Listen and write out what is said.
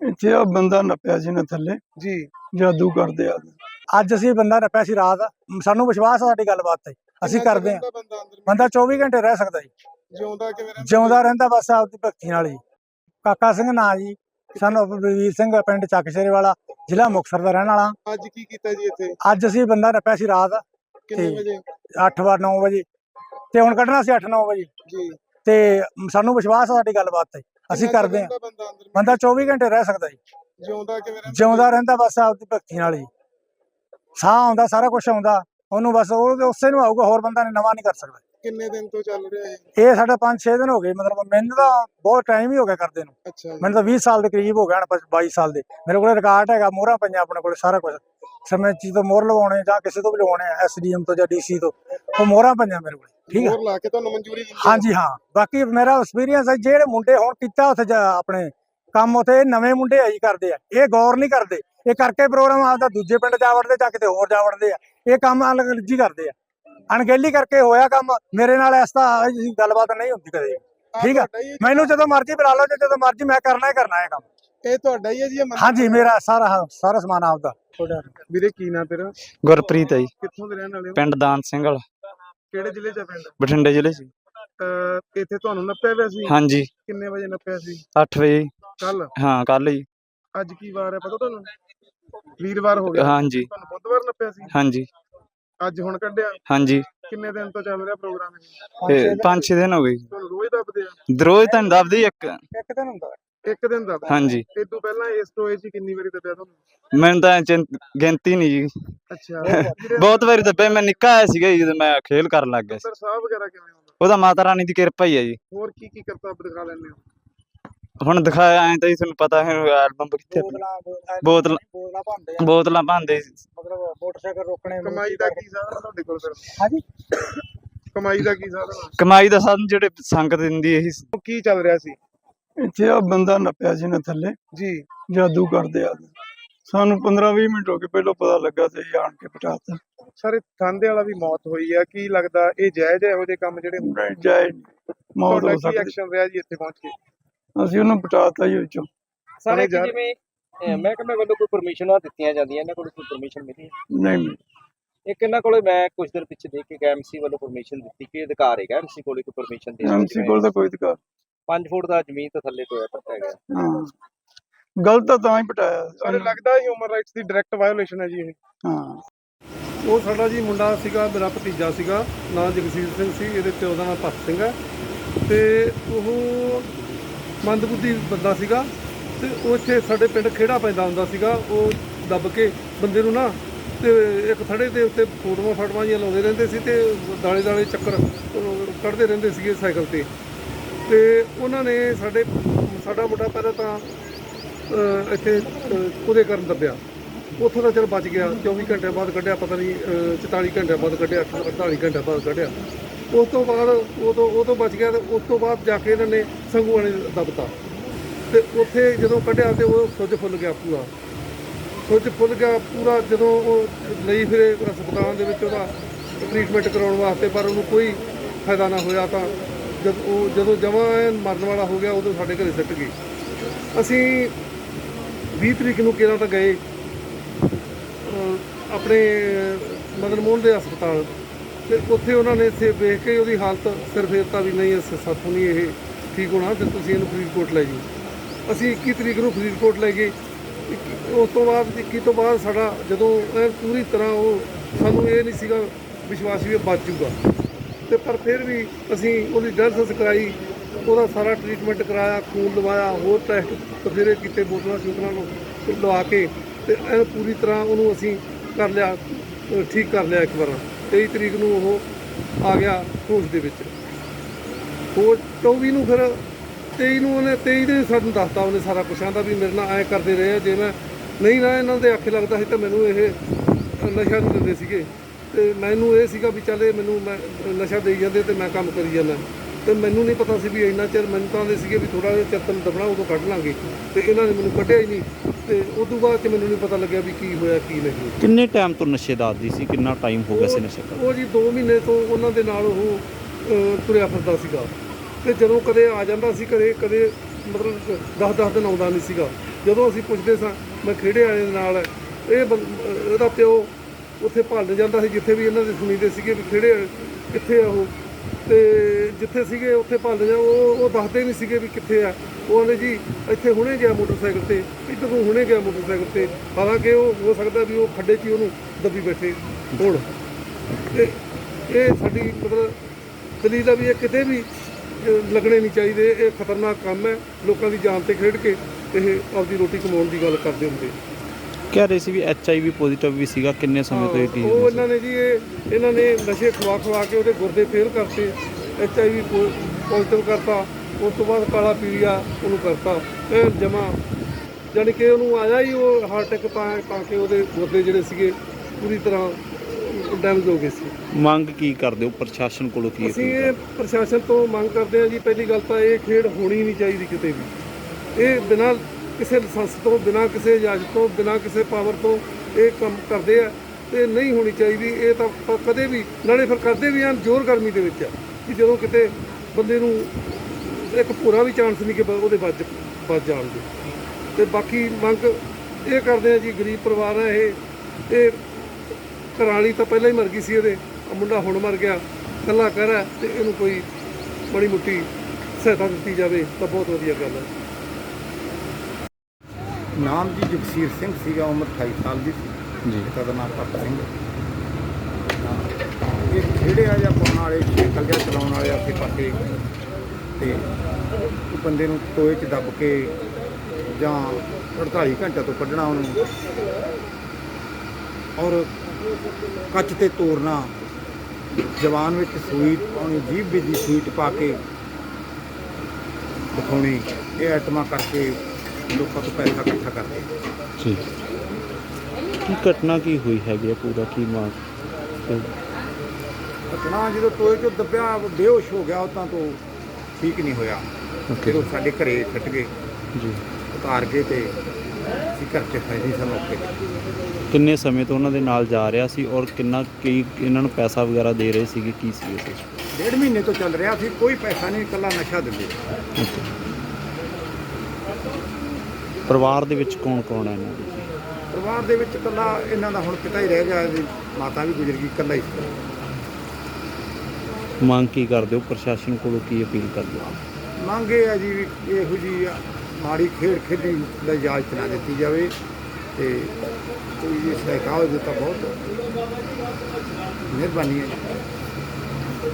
ਇੱਥੇ ਆ ਬੰਦਾ ਨੱਪਿਆ ਸੀ ਨਾ ਥੱਲੇ। ਜੀ। ਜਾਦੂ ਕਰਦੇ ਆ। ਅੱਜ ਅਸੀਂ ਬੰਦਾ ਨੱਪਿਆ ਸੀ ਰਾਤ। ਸਾਨੂੰ ਵਿਸ਼ਵਾਸ ਆ ਸਾਡੀ ਗੱਲਬਾਤ ਤੇ। ਅਸੀਂ ਕਰਦੇ ਰਹਿੰਦਾ ਬੰਦਾ ਅੰਦਰ? ਬੰਦਾ 24 ਘੰਟੇ ਰਹਿ ਸਕਦਾ ਜੀ। ਜਿਉਂਦਾ ਕਿਵੇਂ ਰਹਿੰਦਾ? ਜਿਉਂਦਾ ਰਹਿੰਦਾ ਬਸ ਆਪਦੀ ਭਗਤੀ ਨਾਲ ਜੀ ਕਾਕਾ ਸਿੰਘ ਨਾਂ ਜੀ। ਸਾਨੂੰ ਬਲਵੀਰ ਸਿੰਘ ਪਿੰਡ ਚੱਕ ਸ਼ੇਰੇ ਵਾਲਾ ਜ਼ਿਲ੍ਹਾ ਮੁਕਤਸਰ ਦਾ ਰਹਿਣ ਵਾਲਾ। ਅੱਜ ਕੀ ਕੀਤਾ ਜੀ ਇੱਥੇ? ਅੱਜ ਅਸੀਂ ਬੰਦਾ ਨੱਪਿਆ ਸੀ ਰਾਤ। ਕਿੰਨੇ। ਵਜੇ? 8 ਵਾ 9 ਵਜੇ। ਤੇ ਹੁਣ ਕੱਢਣਾ ਸੀ 8 9 ਵਜੇ। ਜੀ। ਤੇ ਸਾਨੂੰ ਵਿਸ਼ਵਾਸ ਆ ਸਾਡੀ ਗੱਲਬਾਤ ਤੇ। ਅਸੀਂ ਕਰਦੇ ਹਾਂ। ਰਹਿੰਦਾ ਬੰਦਾ ਅੰਦਰ ਬੰਦਾ 24 ਘੰਟੇ ਰਹਿ ਸਕਦਾ ਜੀ। ਜਿਉਂਦਾ ਕਿਵੇਂ ਰਹਿੰਦਾ? ਜਿਉਂਦਾ ਰਹਿੰਦਾ ਬਸ ਆਪਦੀ ਭਗਤੀ ਨਾਲ ਜੀ ਸਾਹ ਆਉਂਦਾ ਸਾਰਾ ਕੁਝ ਆਉਂਦਾ। ਉਹਨੂੰ ਬਸ ਉਹ ਉਸੇ ਨੂੰ ਆਊਗਾ ਹੋਰ ਬੰਦਾ ਨੇ ਨਵਾਂ ਨਹੀਂ ਕਰ ਸਕਦਾ। ਕਿੰਨੇ ਦਿਨ ਤੋਂ ਚੱਲ ਰਿਹਾ ਇਹ? ਇਹ ਸਾਡਾ 5-6 ਦਿਨ ਹੋ ਗਏ ਮਤਲਬ ਮੈਨੂੰ ਤਾਂ ਬਹੁਤ ਟਾਈਮ ਹੀ ਹੋ ਗਿਆ ਕਰਦੇ ਨੂੰ। ਅੱਛਾ ਮੈਨੂੰ ਤਾਂ 20 ਸਾਲ ਦੇ ਕਰੀਬ ਹੋ ਗਿਆ ਨਾ 22 ਸਾਲ ਦੇ। ਮੇਰੇ ਕੋਲ ਰਿਕਾਰਡ ਹੈਗਾ ਮੋਹਰਾਂ ਪਈਆਂ ਆਪਣੇ ਕੋਲ ਸਾਰਾ ਕੁਝ ਸਮੇਂ ਚੀਜ਼ ਤੋਂ ਮੋਹਰ ਲਵਾਉਣੇ ਜਾਂ ਕਿਸੇ ਤੋਂ ਵੀ ਲਵਾਉਣੇ ਆ ਐਸਡੀਐਮ ਤੋਂ ਜਾਂ ਡੀਸੀ ਤੋਂ ਉਹ ਮੋਹਰਾਂ ਪਈਆਂ ਮੇਰੇ ਕੋਲ। ਠੀਕ ਹੈ ਹੋਰ ਲਾ ਕੇ ਤੁਹਾਨੂੰ ਮਨਜ਼ੂਰੀ ਦਿੱਤੀ ਹਾਂਜੀ ਹਾਂ। ਬਾਕੀ ਮੇਰਾ ਐਕਸਪੀਰੀਅੰਸ ਹੈ ਜਿਹੜੇ ਮੁੰਡੇ ਹੁਣ ਕੀਤਾ ਉੱਥੇ ਜਾ- ਆਪਣੇ ਕੰਮ ਉੱਥੇ ਇਹ ਨਵੇਂ ਮੁੰਡੇ ਆਈ ਕਰਦੇ ਆ। ਇਹ ਗੌਰ ਨਹੀਂ ਕਰਦੇ। ਇਹ ਕਰਕੇ ਪ੍ਰੋਗਰਾਮ ਆਪਦਾ ਦੂਜੇ ਪਿੰਡ ਜਾ ਵੜਦੇ ਜਾਂ ਕਿਤੇ ਹੋਰ ਜਾ ਵੜਦੇ ਆ। ਇਹ ਕੰਮ ਅਲਗਲਜੀ ਕਰਦੇ ਆ। ਅਣਗਹਿਲੀ ਕਰਕੇ ਹੋਇਆ ਕੰਮ। ਮੇਰੇ ਨਾਲ ਇਸ ਤਰ੍ਹਾਂ ਇਹ ਜਿਹੀ ਗੱਲਬਾਤ ਨਹੀਂ ਹੁੰਦੀ ਕਦੇ। ਆਹ ਠੀਕ ਆ। ਤੁਹਾਡਾ ਹੀ ਹੈ ਜੀ? ਮੈਨੂੰ ਜਦੋਂ ਮਰਜ਼ੀ ਬੁਲਾ ਲਓ ਜੇ ਜਦੋਂ ਮਰਜ਼ੀ ਮੈਂ ਕਰਨਾ ਹੀ ਕਰਨਾ ਹੈ ਕੰਮ। ਇਹ ਤੁਹਾਡਾ ਹੀ ਹੈ ਜੀ ਇਹ ਮੰਦਿਰ? ਹਾਂਜੀ ਮੇਰਾ ਸਾਰਾ ਸਾਰਾ ਸਮਾਨ ਆਪਦਾ। ਵੀਰੇ ਕੀ ਨਾਂ ਤੇਰਾ? ਗੁਰਪ੍ਰੀਤ ਹੈ ਜੀ। ਕਿੱਥੋਂ ਦੇ ਰਹਿਣ ਵਾਲੇ ਹੋ? ਪਿੰਡ ਦਾਨ ਸਿੰਘ ਵਾਲਾ ਕਿਹੜੇ ਜ਼ਿਲ੍ਹੇ ਚ ਆ ਪਿੰਡ? ਬਠਿੰਡੇ ਜ਼ਿਲ੍ਹੇ 'ਚ। ਅਹ ਇੱਥੇ ਤੁਹਾਨੂੰ ਨੱਪਿਆ ਪਿਆ ਸੀ? ਹਾਂਜੀ। ਕਿੰਨੇ ਵਜੇ ਨੱਪਿਆ ਸੀ? 8 ਵਜੇ। ਕੱਲ ਹਾਂ ਕੱਲ ਜੀ ਅੱਜ ਕੀ ਵਾਰ ਹੈ ਪਤਾ ਤੁਹਾਨੂੰ? ਵੀਰਵਾਰ ਹੋ ਗਿਆ। ਹਾਂਜੀ। ਤੁਹਾਨੂੰ ਬੁੱਧਵਾਰ ਨੱਪਿਆ ਸੀ? ਹਾਂਜੀ। ਅੱਜ ਹੁਣ ਕੱਢਿਆ? ਹਾਂਜੀ। ਕਿੰਨੇ ਦਿਨ ਤੋਂ ਚੱਲ ਰਿਹਾ ਪ੍ਰੋਗਰਾਮ ਇਹ? ਤੇ 5-6 ਦਿਨ ਹੋ ਗਏ। ਜੀ। ਤੁਹਾਨੂੰ ਰੋਜ਼ ਦੱਬਦੇ ਆ? ਰੋਜ਼ ਤਾਂ ਦੱਬਦੀ ਇੱਕ। ਇੱਕ ਦਿਨ ਹੁੰਦਾ। ਇੱਕ ਦਿਨ ਦੱਬ ਹਾਂਜੀ। ਇਹ ਤੋਂ ਪਹਿਲਾਂ ਇਸ ਟੋਏ 'ਚ ਕਿੰਨੀ ਵਾਰੀ ਦੱਬਿਆ ਤੁਹਾਨੂੰ? ਮੈਨੂੰ ਤਾਂ ਚਿੰਤ- ਗਿਣਤੀ ਨਹੀਂ ਜੀ। ਅੱਛਾ ਬਹੁਤ ਵਾਰੀ ਦੱਬੇ ਮੈਂ ਨਿੱਕਾ ਆਇਆ ਸੀਗਾ ਜੀ ਜਦੋਂ ਮੈਂ ਖੇਲ ਕਰਨ ਲੱਗ ਗਿਆ ਸੀ। ਅੰਦਰ ਸਾਹ ਵਗੈਰਾ ਕਿਵੇਂ ਹੁੰਦਾ ਉਹਦਾ ਮਾਤਾ ਰਾਣੀ ਦੀ ਕਿਰਪਾ ਹੀ ਹੈ ਜੀ। ਹੋਰ ਕੀ ਕੀ ਕਰਤੱਵ ਦਿਖਾ ਲੈਂਦੇ ਹੋ? ਹੁਣ ਦਿਖਾਇਆ ਐ ਤਾਂ ਜੀ ਤੁਹਾਨੂੰ ਪਤਾ ਹੈ ਐਲਬਮ ਕਿੱਥੇ ਆਪਣੀ? ਬੋਤਲਾਂ ਬੋਤਲ- ਬੋਤਲਾਂ ਭੰਦੇ ਆ। ਬੋਤਲਾਂ ਭਾਂਦੇ ਮਤਲਬ ਮੋਟਰਸਾਈਕਲ ਰੋਕਣੇ ਕਮਾਈ ਦਾ ਕੀ ਸਾਧਨ ਆ ਤੁਹਾਡੇ ਕੋਲ ਫਿਰ? ਹਾਂਜੀ। ਕਮਾਈ ਦਾ ਕੀ ਸਾਧਨ ਆ? ਕਮਾਈ ਦਾ ਸਾਧਨ ਜਿਹੜੇ ਸੰਗਤ ਦਿੰਦੀ ਇਹੀ ਕੀ ਚੱਲ ਰਿਹਾ ਸੀ? ਇੱਥੇ ਆ ਬੰਦਾ ਨੱਪਿਆ ਸੀ ਨਾ ਥੱਲੇ। ਜੀ। ਜਾਦੂ ਕਰਦੇ ਆ। ਸਾਨੂੰ 15-20 ਮਿੰਟ ਹੋ ਗਏ ਪਹਿਲਾਂ ਪਤਾ ਲੱਗਾ ਤੇ ਆਣ ਕੇ ਪਟਾਤਾ ਸਾਰੇ ਥਾਂਦੇ ਵਾਲਾ ਵੀ ਮੌਤ ਹੋਈ ਆ। ਕੀ ਲੱਗਦਾ ਇਹ ਜਾਇਜ਼ ਹੈ ਇਹੋ ਜਿਹੇ ਕੰਮ ਜਿਹੜੇ ਹੁੰਦੇ ਨਹੀਂ ਮੌਤ ਤੁਹਾਡਾ ਹੋ ਕੀ ਸਕਦੀ। ਐਕਸ਼ਨ ਰਿਹਾ ਜੀ ਇੱਥੇ ਪਹੁੰਚ ਕੇ? ਅਸੀਂ ਉਹਨੂੰ ਪਟਾਤਾ ਹੀ ਵਿੱਚੋਂ। ਸਾਰੇ ਜਾ- ਜਿਵੇਂ ਅਹ ਮਹਿਕਮੇ ਵੱਲੋਂ ਕੋਈ ਪਰਮਿਸ਼ਨਾਂ ਦਿੱਤੀਆਂ ਜਾਂਦੀਆਂ ਇਹਨਾਂ ਕੋਲ ਕੋਈ ਪਰਮਿਸ਼ਨ ਮਿਲੀ ਹੈ? ਨਹੀਂ ਮਿਲੀ। ਇੱਕ ਇਹਨਾਂ ਕੋਲੇ ਮੈਂ ਕੁਝ ਦਿਨ ਪਿੱਛੇ ਦੇਖ ਕੇ ਐਮਸੀ ਵੱਲੋਂ ਪਰਮਿਸ਼ਨ ਦਿੱਤੀ। ਕਿ ਅਧਿਕਾਰ ਹੈਗਾ ਐਮਸੀ ਕੋਲੇ ਕੋਈ ਪਰਮਿਸ਼ਨ ਦੇ ਐਮਸੀ ਕੋਲ ਤਾਂ ਕੋਈ ਅਧਿਕਾਰ 5 ਫੁੱਟ ਦਾ ਜ਼ਮੀਨ ਤੋਂ ਥੱਲੇ ਪੱਟਿਆ ਗਿਆ ਹਾਂ। ਗਲਤ ਤਾਂ ਤਾਂ ਹੀ ਪਟਾਇਆ। ਸਾਰੇ ਲੱਗਦਾ ਹਿਊਮਨ ਰਾਈਟਸ ਦੀ ਡਾਇਰੈਕਟ ਵਾਇਓਲੇਸ਼ਨ ਹੈ ਜੀ ਇਹ। ਹਾਂ। ਉਹ ਸਾਡਾ ਜੀ ਮੁੰਡਾ ਸੀਗਾ ਮੇਰਾ ਭਤੀਜਾ ਸੀਗਾ ਨਾਂ ਜਗਸੀਰ ਸਿੰਘ ਸੀ ਇਹਦੇ ਪਿਓ ਦਾ ਨਾਂ ਭਗਤ ਸਿੰਘ ਹੈ। ਤੇ ਉਹ ਮੰਦਬੁੱਧੀ ਬੰਦਾ ਸੀਗਾ ਤੇ ਉਹ ਇੱਥੇ ਸਾਡੇ ਪਿੰਡ ਖੇੜਾ ਪੈਂਦਾ ਹੁੰਦਾ ਸੀਗਾ ਉਹ ਦੱਬ ਕੇ ਬੰਦੇ ਨੂੰ ਨਾ ਤੇ ਇੱਕ ਥੜੇ ਦੇ ਉੱਤੇ ਫੋਟੋਆਂ ਫਟਵਾਂ ਜਿਹੀਆਂ ਲਾਉਂਦੇ ਰਹਿੰਦੇ ਸੀ ਤੇ ਦਾਲੇ ਦਾਲੇ ਚੱਕਰ ਉਹ ਕੱਢਦੇ ਰਹਿੰਦੇ ਸੀਗੇ ਸਾਈਕਲ ਤੇ। ਤੇ ਉਹਨਾਂ ਨੇ ਸਾਡੇ ਸਾਡਾ ਮੁੰਡਾ ਪਹਿਲਾਂ ਤਾਂ ਇੱਥੇ ਕੁਦੇ ਕਰਨ ਦੱਬਿਆ। ਉੱਥੋਂ ਦਾ ਚਲ ਬਚ ਗਿਆ। 24 ਘੰਟੇ ਬਾਅਦ ਕੱਢਿਆ ਪਤਾ ਨਹੀਂ ਅਹ, 44 ਘੰਟੇ ਬਾਅਦ ਕੱਢਿਆ 48 ਘੰਟੇ ਬਾਅਦ ਕੱਢਿਆ। ਉਸ ਤੋਂ ਬਾਅਦ ਉਹ ਤੋਂ ਉਹ ਤੋਂ ਬਚ ਗਿਆ ਤੇ ਉਸ ਤੋਂ ਬਾਅਦ ਜਾ ਕੇ ਇਹਨਾਂ ਨੇ ਸੰਗੂਆਣੇ ਦਬਤਾ। ਤੇ ਉੱਥੇ ਜਦੋਂ ਕੱਢਿਆ ਤੇ ਉਹ ਸੁੱਜ ਫੁੱਲ ਗਿਆ ਪੂਰਾ। ਸੁੱਜ ਫੁੱਲ ਗਿਆ ਪੂਰਾ ਜਦੋਂ ਉਹ ਲਈ ਫਿਰੇ ਹਸਪਤਾਲ ਦੇ ਵਿੱਚ ਉਹਦਾ ਟ੍ਰੀਟਮੈਂਟ ਕਰਾਉਣ ਵਾਸਤੇ ਪਰ ਉਹਨੂੰ ਕੋਈ ਫਾਇਦਾ ਨਾ ਹੋਇਆ ਤਾਂ ਜਦ ਉਹ ਜਦੋਂ ਜਮਾਂ ਐਨ ਮਰਨ ਵਾਲਾ ਹੋ ਗਿਆ, ਉਦੋਂ ਸਾਡੇ ਘਰੇ ਸਿੱਟ ਗਈ। ਅਸੀਂ 20 ਤਰੀਕ ਨੂੰ ਕਿਹੜਾ ਤਾਂ ਗਏ ਆਪਣੇ ਮਦਨ ਮੋਹਨ ਦੇ ਹਸਪਤਾਲ। ਤੇ ਉੱਥੇ ਉਹਨਾਂ ਨੇ ਇੱਥੇ ਵੇਖ ਕੇ ਉਹਦੀ ਹਾਲਤ, ਸਿਰਫ ਇਹ ਵੀ ਨਹੀਂ, ਇਸ ਸਾਥੋਂ ਨਹੀਂ ਇਹ ਠੀਕ ਹੋਣਾ ਤੇ ਤੁਸੀਂ ਇਹਨੂੰ ਫਰੀਦਕੋਟ ਲੈ ਜਾਓ। ਅਸੀਂ 21 ਤਰੀਕ ਨੂੰ ਫਰੀਦਕੋਟ ਲੈ ਗਏ। ਇੱਕੀ- ਉਸ ਤੋਂ ਬਾਅਦ 21 ਤੋਂ ਬਾਅਦ ਸਾਡਾ ਜਦੋਂ ਐਨ ਪੂਰੀ ਤਰ੍ਹਾਂ ਉਹ, ਸਾਨੂੰ ਇਹ ਨਹੀਂ ਸੀਗਾ ਵਿਸ਼ਵਾਸ ਵੀ ਬਚ ਜੂਗਾ ਤੇ ਪਰ ਫਿਰ ਵੀ ਅਸੀਂ ਉਹਦੀ ਡਾਇਲਸਿਸ ਕਰਾਈ, ਉਹਦਾ ਸਾਰਾ ਟ੍ਰੀਟਮੈਂਟ ਕਰਾਇਆ, ਖੂਨ ਲਵਾਇਆ, ਹੋਰ ਟੈਸਟ ਬਥੇਰੇ ਕੀਤੇ ਬੋਤਲਾਂ ਸ਼ੂਤਲਾਂ ਨੂੰ ਲਵਾ ਕੇ ਤੇ ਐਨ ਪੂਰੀ ਤਰ੍ਹਾਂ ਉਹਨੂੰ ਅਸੀਂ ਕਰ ਲਿਆ ਠੀਕ ਕਰ ਲਿਆ ਇੱਕ ਵਾਰ। 23 ਤਰੀਕ ਨੂੰ ਉਹ ਆ ਗਿਆ ਹੋਸ਼ ਦੇ ਵਿੱਚ। ਉਹ 24 ਨੂੰ ਫਿਰ 23 ਨੂੰ ਉਹਨੇ 23 ਦੇ ਸਾਨੂੰ ਦੱਸਤਾ ਉਹਨੇ ਸਾਰਾ ਕੁਛ ਆਂਦਾ ਵੀ ਮੇਰੇ ਨਾਲ ਐ ਕਰਦੇ ਰਹੇ ਆ, ਜੇ ਮੈਂ ਨਹੀਂ ਨਾ ਇਹਨਾਂ ਦੇ ਆਖੇ ਲੱਗਦਾ ਸੀ ਤਾਂ ਮੈਨੂੰ ਇਹ ਨਸ਼ਾ ਨਹੀਂ ਦਿੰਦੇ ਸੀਗੇ। ਤੇ ਮੈਨੂੰ ਇਹ ਸੀਗਾ ਵੀ ਚੱਲ ਇਹ ਮੈਨੂੰ ਮੈਂ ਨਸ਼ਾ ਦੇਈ ਜਾਂਦੇ ਤੇ ਮੈਂ ਕੰਮ ਕਰੀ ਜਾਂਦਾ। ਤੇ ਮੈਨੂੰ ਨਹੀਂ ਪਤਾ ਸੀ ਵੀ ਇੰਨਾ ਚਿਰ ਮੈਨੂੰ ਤਾਂ ਆਂਦੇ ਸੀਗੇ ਵੀ ਥੋੜਾ ਜਿਹਾ ਚਿਰ ਤੈਨੂੰ ਦੱਬਣਾ ਉਦੋਂ ਕੱਢ ਲਾਂਗੇ। ਤੇ ਇਹਨਾਂ ਨੇ ਮੈਨੂੰ ਕੱਢਿਆ ਹੀ ਨਹੀਂ। ਤੇ ਉਸ ਤੋਂ ਬਾਅਦ ਚ ਮੈਨੂੰ ਨਹੀਂ ਪਤਾ ਲੱਗਿਆ ਵੀ ਕੀ ਹੋਇਆ ਕੀ ਨਹੀਂ ਕਿੰਨੇ ਟਾਈਮ ਤੋਂ ਨਸ਼ੇ ਦਾ ਆਦੀ ਸੀ? ਕਿੰਨਾ ਟਾਈਮ ਹੋ ਗਿਆ ਸੀ ਨਸ਼ੇ ਦਾ ਉਹ ਜੀ 2 ਮਹੀਨੇ ਤੋਂ ਉਹਨਾਂ ਦੇ ਨਾਲ ਉਹ ਤੁਰਿਆ ਫਿਰਦਾ ਸੀਗਾ। ਤੇ ਜਦੋਂ ਕਦੇ ਆ ਜਾਂਦਾ ਸੀ ਘਰੇ ਕਦੇ ਮਤਲਬ 10-10 ਦਿਨ ਆਉਂਦਾ ਨਹੀਂ ਸੀਗਾ। ਜਦੋਂ ਅਸੀਂ ਪੁੱਛਦੇ ਸਾਂ ਮੈਂ ਖੇੜੇ ਵਾਲੇ ਦੇ ਨਾਲ ਇਹ ਇਹਦਾ ਪਿਓ ਉੱਥੇ ਭਾਲਣ ਜਾਂਦਾ ਸੀ ਜਿੱਥੇ ਵੀ ਇਹਨਾਂ ਦੇ ਸੁਣੀਦੇ ਸੀਗੇ ਵੀ ਖੇੜੇ ਕਿੱਥੇ ਆ ਉਹ। ਤੇ ਜਿੱਥੇ ਸੀਗੇ ਉੱਥੇ ਭਾਲਣ ਜਾ, ਉਹ ਉਹ ਦੱਸਦੇ ਨਹੀਂ ਸੀਗੇ ਵੀ ਕਿੱਥੇ ਆ। ਉਹ ਕਹਿੰਦੇ ਜੀ, ਇੱਥੇ ਹੁਣੇ ਗਿਆ ਮੋਟਰਸਾਈਕਲ ਤੇ, ਇੱਧਰ ਨੂੰ ਹੁਣੇ ਗਿਆ ਮੋਟਰਸਾਈਕਲ ਤੇ। ਹਾਲਾਂਕਿ ਉਹ ਹੋ ਸਕਦਾ ਵੀ ਉਹ ਖੱਡੇ 'ਚ ਹੀ ਉਹਨੂੰ ਦੱਬੀ ਬੈਠੇ। ਹੋਣ ਤੇ ਇਹ ਸਾਡੀ ਮਤਲਬ ਦਲੀਲ ਆ ਵੀ ਇਹ ਕਿਤੇ ਵੀ ਲੱਗਣੇ ਨਹੀਂ ਚਾਹੀਦੇ। ਇਹ ਖਤਰਨਾਕ ਕੰਮ ਹੈ। ਲੋਕਾਂ ਦੀ ਜਾਨ ਤੇ ਖੇਡ ਕੇ ਇਹ ਆਪਦੀ ਰੋਟੀ ਕਮਾਉਣ ਦੀ ਗੱਲ ਕਰਦੇ ਹੁੰਦੇ। ਕਹਿ ਰਹੇ ਸੀ V H I we positive ਵੀ ਸੀਗਾ ਕਿੰਨੇ ਸਮੇਂ ਤੋਂ ਇਹ ਹਾਂ, ਉਹ ਇਹਨਾਂ ਨੇ ਜੀ ਇਹ ਇਹਨਾਂ ਨੇ ਨਸ਼ੇ ਖਵਾ ਖਵਾ ਕੇ ਉਹਦੇ ਗੁਰਦੇ ਫੇਲ ਕਰਤੇ। ਐਚ ਆਈ ਵੀ ਪੋਜ਼ਿਟਿਵ ਕਰਤਾ ਉਸ ਤੋਂ ਬਾਅਦ ਕਾਲਾ ਪੀਲੀਆ ਉਹਨੂੰ ਕਰਤਾ। ਇਹ ਜਮਾ ਯਾਨੀ ਕਿ ਉਹਨੂੰ ਆਇਆ ਹੀ ਉਹ ਹਾਰਟ ਅਟੈਕ ਪਾ ਪਾ ਕੇ ਉਹਦੇ ਗੁਰਦੇ ਜਿਹੜੇ ਸੀਗੇ ਪੂਰੀ ਤਰ੍ਹਾਂ ਡੈਮੇਜ ਹੋ ਗਏ ਸੀ। ਮੰਗ ਕੀ ਕਰਦੇ ਹੋ? ਪ੍ਰਸ਼ਾਸਨ ਕੋਲੋਂ ਕੀ ਅਸੀਂ ਇਹ ਪ੍ਰਸ਼ਾਸਨ ਤੋਂ ਮੰਗ ਕਰਦੇ ਹਾਂ ਜੀ ਪਹਿਲੀ ਗੱਲ ਤਾਂ ਇਹ ਖੇਡ ਹੋਣੀ ਨਹੀਂ ਚਾਹੀਦੀ ਕਿਤੇ ਵੀ। ਇਹ ਬਿਨਾਂ ਕਿਸੇ ਲਾਇਸੈਂਸ ਤੋਂ ਬਿਨਾਂ, ਕਿਸੇ ਇਜਾਜ਼ਤ ਤੋਂ ਬਿਨਾਂ, ਕਿਸੇ ਪਾਵਰ ਤੋਂ ਇਹ ਕੰਮ ਕਰਦੇ ਆ ਤੇ ਨਹੀਂ ਹੋਣੀ ਚਾਹੀਦੀ। ਇਹ ਤਾਂ ਪ- ਕਦੇ ਵੀ, ਨਾਲੇ ਫਿਰ ਕਰਦੇ ਵੀ ਹਨ ਜ਼ੋਰ ਗਰਮੀ ਦੇ ਵਿੱਚ ਆ ਕਿ ਜਦੋਂ ਕਿਤੇ ਬੰਦੇ ਨੂੰ ਇੱਕ ਪੂਰਾ ਵੀ ਚਾਂਸ ਨਹੀਂ ਕਿ ਬ- ਉਹਦੇ ਵੱਜ ਵੱਜ ਜਾਣ ਦੇ ਤੇ ਬਾਕੀ ਮੰਗ ਇਹ ਕਰਦੇ ਆ ਜੀ, ਗਰੀਬ ਪਰਿਵਾਰ ਹੈ ਇਹ ਇਹ ਘਰਾਲੀ ਤਾਂ ਪਹਿਲਾਂ ਹੀ ਮਰ ਗਈ ਸੀ ਇਹਦੇ, ਆਹ ਮੁੰਡਾ ਹੁਣ ਮਰ ਗਿਆ, ਇਕੱਲਾ ਕਰ ਹੈ ਤੇ ਇਹਨੂੰ ਕੋਈ ਬੜੀ ਮੁੱਟੀ ਸਹਾਇਤਾ ਦਿੱਤੀ ਜਾਵੇ ਤਾਂ ਬਹੁਤ ਵਧੀਆ ਗੱਲ ਹੈ ਨਾਮ ਜੀ ਜਗਸੀਰ ਸਿੰਘ ਸੀਗਾ ਉਮਰ 28 ਸਾਲ ਦੀ ਸੀ। ਜੀ। ਪਿਤਾ ਦਾ ਨਾਮ ਪੱਤ ਸਿੰਘ। ਇਹ ਖੇੜੇ ਆ ਜਾਂ ਪਾਉਣ ਵਾਲੇ ਸਾਈਕਲ ਜਾਂ ਚਲਾਉਣ ਵਾਲੇ ਆਸੇ ਪਾਸੇ। ਤੇ ਉਹ ਬੰਦੇ ਨੂੰ ਟੋਏ 'ਚ ਦੱਬ ਕੇ ਜਾਂ 48 ਘੰਟੇ ਤੋਂ ਕੱਢਣਾ ਉਹਨੂੰ। ਔਰ ਕੱਚ ਤੇ ਤੋੜਨਾ ਜਵਾਨ ਵਿੱਚ ਸੂਈ ਪਾਉਣੀ ਜੀਭ ਵਿੱਚ ਦੀ ਸੂਈ ਪਾ ਕੇ ਦਿਖਾਉਣੀ। ਇਹ ਆਈਟਮਾਂ ਕਰਕੇ ਲੋਕਾਂ ਤੋਂ ਪੈਸਾ ਇਕੱਠਾ ਕਰਦੇ ਜੀ। ਕੀ ਘਟਨਾ ਕੀ ਹੋਈ ਹੈਗੀ ਹੈ ਪੂਰਾ? ਕੀ ਮਾਰ? ਘਟਨਾ ਜਦੋਂ ਟੋਏ ਚੋਂ ਦੱਬਿਆ ਬੇਹੋਸ਼ ਹੋ ਗਿਆ ਉਤਾਂ ਤੋਂ ਠੀਕ ਨਹੀਂ ਹੋਇਆ। ਓਕੇ। ਜਦੋਂ ਸਾਡੇ ਘਰੇ ਛੱਟ ਗਏ ਜੀ। ਉਤਾਰ ਕੇ ਤੇ ਅਸੀਂ ਘਰ ਚ ਨਹੀਂ ਸਾਨੂੰ ਤੇ ਕਿੰਨੇ ਸਮੇਂ ਤੋਂ ਉਹਨਾਂ ਦੇ ਨਾਲ ਜਾ ਰਿਹਾ ਸੀ ਔਰ ਕਿੰਨਾ ਕੀ ਇਹਨਾਂ ਨੂੰ ਪੈਸਾ ਵਗੈਰਾ ਦੇ ਰਹੇ ਸੀਗੇ? ਕੀ ਸੀ ਇਹ ਡੇਢ ਮਹੀਨੇ ਤੋਂ ਚੱਲ ਰਿਹਾ ਸੀ ਕੋਈ ਪੈਸਾ ਨਹੀਂ ਇਕੱਲਾ ਨਸ਼ਾ ਦਿੰਦੇ। ਪਰਿਵਾਰ ਦੇ ਵਿੱਚ ਕੌਣ ਕੌਣ ਹੈ ਇਹਨਾਂ ਦੇ? ਪਰਿਵਾਰ ਦੇ ਵਿੱਚ ਇਕੱਲਾ ਇਹਨਾਂ ਦਾ ਹੁਣ ਪਿਤਾ ਹੀ ਰਹਿ ਗਿਆ ਇਹਦੀ ਮਾਤਾ ਵੀ ਗੁਜ਼ਰ ਗਈ ਇਕੱਲਾ ਹੀ। ਸੀ। ਮੰਗ ਕੀ ਕਰਦੇ ਹੋ? ਪ੍ਰਸ਼ਾਸਨ ਕੋਲੋਂ ਕੀ ਅਪੀਲ ਕਰਦੇ ਹੋ? ਮੰਗ ਇਹ ਆ ਜੀ ਵੀ ਇਹੋ ਜੀ ਮਾੜੀ ਖੇਡ ਖੇਡੀ ਦਾ ਇਜਾਜ਼ਤ ਨਾ ਦਿੱਤੀ ਜਾਵੇ ਤੇ ਕੋਈ ਜੀ ਸਹਾਇਤਾ ਹੋ ਜੇ ਤਾਂ ਬਹੁਤ ਮਿਹਰਬਾਨੀ ਹੈ